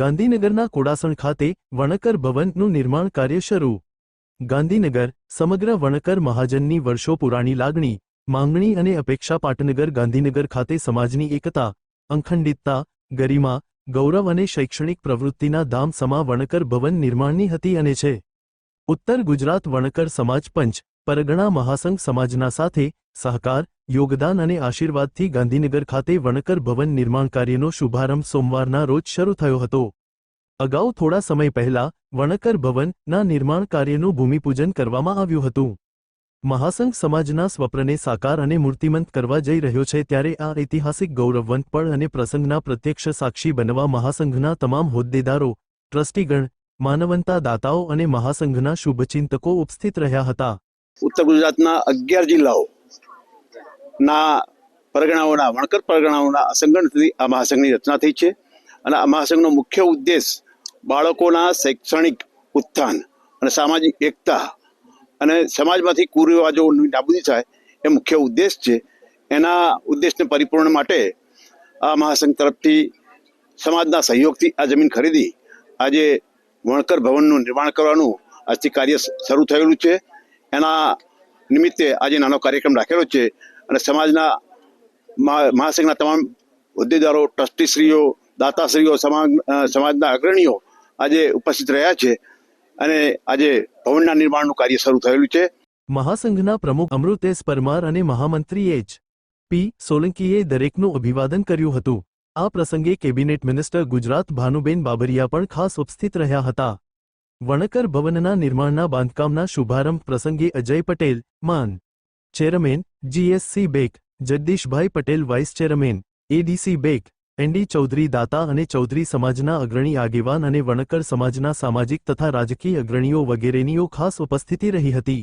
ગાંધીનગરના કોડાસણ ખાતે વણકર ભવનનું નિર્માણ કાર્ય શરૂ. ગાંધીનગર સમગ્ર વણકર મહાજનની વર્ષો પુરાણી લાગણી, માંગણી અને અપેક્ષા પાટનગર ગાંધીનગર ખાતે સમાજની એકતા, અખંડિતતા, ગરિમા, ગૌરવ અને શૈક્ષણિક પ્રવૃત્તિના ધામ સમા વણકર ભવન નિર્માણની હતી અને છે. ઉત્તર ગુજરાત વણકર સમાજ પંચ, પરગણા મહાસંઘ સમાજના સાથે સહકાર યોગદાન અને આશીર્વાદથી ગાંધીનગર ખાતે વણકર ભવન નિર્માણ કાર્યનો શુભારંભ સોમવારના રોજ શરૂ થયો હતો. અગાઉ થોડા સમય પહેલા વણકર ભવનના નિર્માણ કાર્યનું ભૂમિપૂજન કરવામાં આવ્યું હતું. મહાસંઘ સમાજના સ્વપ્નને સાકાર અને મૂર્તિમંત કરવા જઈ રહ્યો છે ત્યારે આ ઐતિહાસિક ગૌરવવંત પળ અને પ્રસંગના પ્રત્યક્ષ સાક્ષી બનવા મહાસંઘના તમામ હોદ્દેદારો, ટ્રસ્ટીગણ, માનવંતા દાતાઓ અને મહાસંઘના શુભચિંતકો ઉપસ્થિત રહ્યા હતા. ઉત્તર ગુજરાતના અગિયાર જિલ્લાઓ ના પરગણાઓના, વણકર પરગણાઓના અસંગઠનથી આ મહાસંઘની રચના થઈ છે અને આ મહાસંઘનો મુખ્ય ઉદ્દેશ બાળકોના શૈક્ષણિક ઉત્થાન અને સામાજિક એકતા અને સમાજમાંથી કુરિવાજોની નાબૂદી થાય એ મુખ્ય ઉદ્દેશ છે. એના ઉદ્દેશને પરિપૂર્ણ માટે આ મહાસંઘ તરફથી સમાજના સહયોગથી આ જમીન ખરીદી આજે વણકર ભવનનું નિર્માણ કરવાનું આજથી કાર્ય શરૂ થયેલું છે. એના નિમિત્તે આજે નાનો કાર્યક્રમ રાખેલો છે. અને સમાજના મહાસંઘના તમામ હોદ્દેદારો, ટ્રસ્ટીશ્રીઓ, દાતાશ્રીઓ સમાજ સમાજના અગ્રણીઓ આજે ઉપસ્થિત રહ્યા છે અને આજે ભવનના નિર્માણનું કાર્ય શરૂ થયેલું છે. મહાસંઘના પ્રમુખ અમૃતેશ પરમાર અને મહામંત્રી એચ. પી. સોલંકીએ દરેકનું અભિવાદન કર્યું હતું. આ પ્રસંગે કેબિનેટ મિનિસ્ટર ગુજરાત ભાનુબેન બાબરિયા પણ ખાસ ઉપસ્થિત રહ્યા હતા. વણકર ભવનના નિર્માણના બાંધકામના શુભારંભ પ્રસંગે અજય પટેલ, માન chairman, GSC bank Jagdishbhai Patel vice chairman, ADC bank ND Chaudhary દાતા અને ચૌધરી સમાજના અગ્રણી આગેવાન અને વણકર સમાજના સામાજિક તથા રાજકીય અગ્રણીઓ વગેરેનીઓ ખાસ ઉપસ્થિતિ રહી હતી.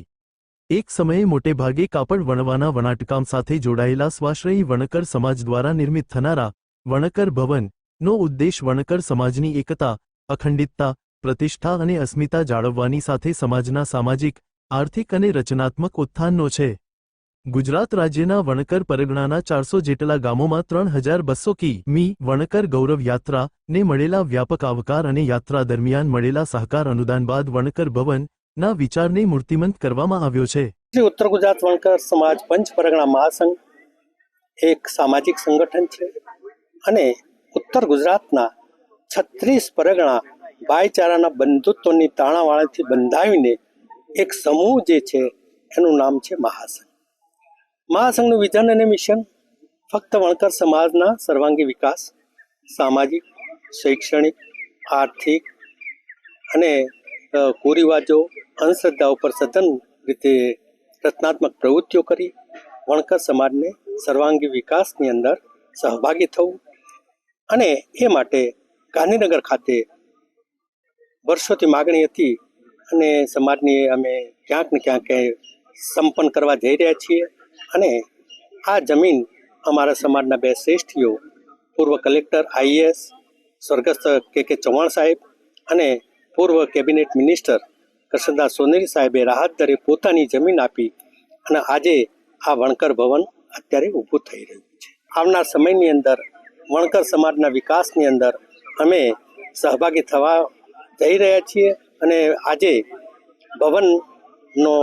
એક સમયે મોટેભાગે કાપડ વણવાના વણાટકામ સાથે જોડાયેલા સ્વાશ્રયી વણકર સમાજ દ્વારા નિર્મિત થનારા વણકર ભવન નો ઉદ્દેશ વણકર સમાજની એકતા, અખંડિતતા, પ્રતિષ્ઠા અને અસ્મિતા જાળવવાની સાથે સમાજના સામાજિક, આર્થિક અને રચનાત્મક ઉત્થાનનો છે. ગુજરાત રાજ્યના વણકર પરગણાના ચારસો જેટલા ગામોમાં ત્રણ હજાર બસો કી. મી. વણકર ગૌરવ યાત્રા ને મળેલા વ્યાપક આવકાર અને યાત્રા દરમિયાન મળેલા સહકાર અનુદાન બાદ વણકર ભવન ના વિચારને મૂર્તિમંત કરવામાં આવ્યો છે. ઉત્તર ગુજરાત વણકર સમાજ પંચ પરગણા મહાસંઘ એક સામાજિક સંગઠન છે અને ઉત્તર ગુજરાતના છત્રીસ પરગણા ભાઈચારાના બંધુત્વની તાણાવાળાથી બંધાવીને એક સમૂહ જે છે એનું નામ છે મહાસંઘ. મહાસંઘનું વિઝન અને મિશન, ફક્ત વણકર સમાજના સર્વાંગી વિકાસ, સામાજિક, શૈક્ષણિક, આર્થિક અને કુરિવાજો, અંધશ્રદ્ધા ઉપર સઘન રીતે રચનાત્મક પ્રવૃત્તિઓ કરી, વણકર સમાજને સર્વાંગી વિકાસની અંદર સહભાગી થવું અને એ માટે ગાંધીનગર ખાતે વર્ષોથી માગણી હતી અને સમાજની અમે ક્યાંક ને ક્યાંક સંપન્ન કરવા જઈ રહ્યા છીએ. અને આ જમીન અમારા સમાજના બે શ્રેષ્ઠીઓ, પૂર્વ કલેક્ટર આઈએએસ સ્વર્ગસ્થ કે કે ચૌહાણ સાહેબ અને પૂર્વ કેબિનેટ મિનિસ્ટર કૃષ્ણદાસ સોનેરી સાહેબે રાહત દરે પોતાની જમીન આપી અને આજે આ વણકર ભવન અત્યારે ઊભું થઈ રહ્યું છે. આવનાર સમયની અંદર, વણકર સમાજના વિકાસની અંદર અમે સહભાગી થવા જઈ રહ્યા છીએ અને આજે ભવનનો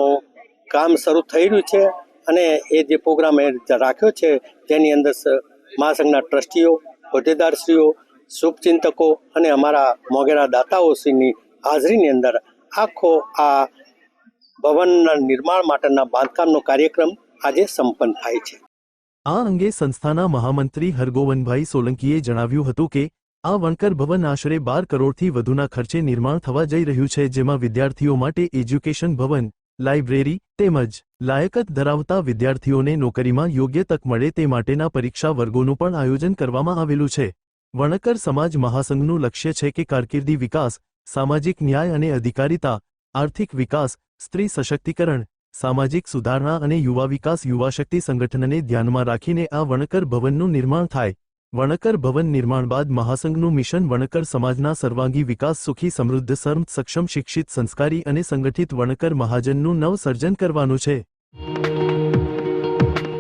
કામ શરૂ થઈ રહ્યું છે. અને એ જે પ્રોગ્રામ એ રાખ્યો છે, તેની અંદર મહાસંઘના ટ્રસ્ટીઓ, હોદ્દેદારશ્રીઓ, શુભચિંતકો અને અમારા મોગેરા દાતાઓશ્રીની હાજરીની અંદર આખો આ ભવનના નિર્માણ માટેના બાંધકામનો કાર્યક્રમ આજે સંપન્ન થાય છે. આ અંગે સંસ્થાના મહામંત્રી હરગોવનભાઈ સોલંકીએ જણાવ્યું હતું કે, આ વણકર ભવન આશરે બાર કરોડથી વધુના ખર્ચે નિર્માણ થવા જઈ રહ્યું છે, જેમાં વિદ્યાર્થીઓ માટે એજ્યુકેશન ભવન લાઇબ્રેરી તેમજ લાયકત ધરાવતા વિદ્યાર્થીઓને નોકરીમાં યોગ્ય તક મળે તે માટેના પરીક્ષા વર્ગોનું પણ આયોજન કરવામાં આવેલું છે. વણકર સમાજ મહાસંઘનું લક્ષ્ય છે કે કારકિર્દી વિકાસ, સામાજિક ન્યાય અને અધિકારિતા, આર્થિક વિકાસ, સ્ત્રી સશક્તિકરણ, સામાજિક સુધારણા અને યુવા વિકાસ યુવાશક્તિ સંગઠનને ધ્યાનમાં રાખીને આ વણકર ભવનનું નિર્માણ થાય. વણકર ભવન નિર્માણ બાદ મહાસંઘનું મિશન વણકર સમાજના સર્વાંગી વિકાસ, સુખી, સમૃદ્ધ સર્મ સક્ષમ, શિક્ષિત, સંસ્કારી અને સંગઠિત વણકર મહાજનનું નવ સર્જન કરવાનું છે.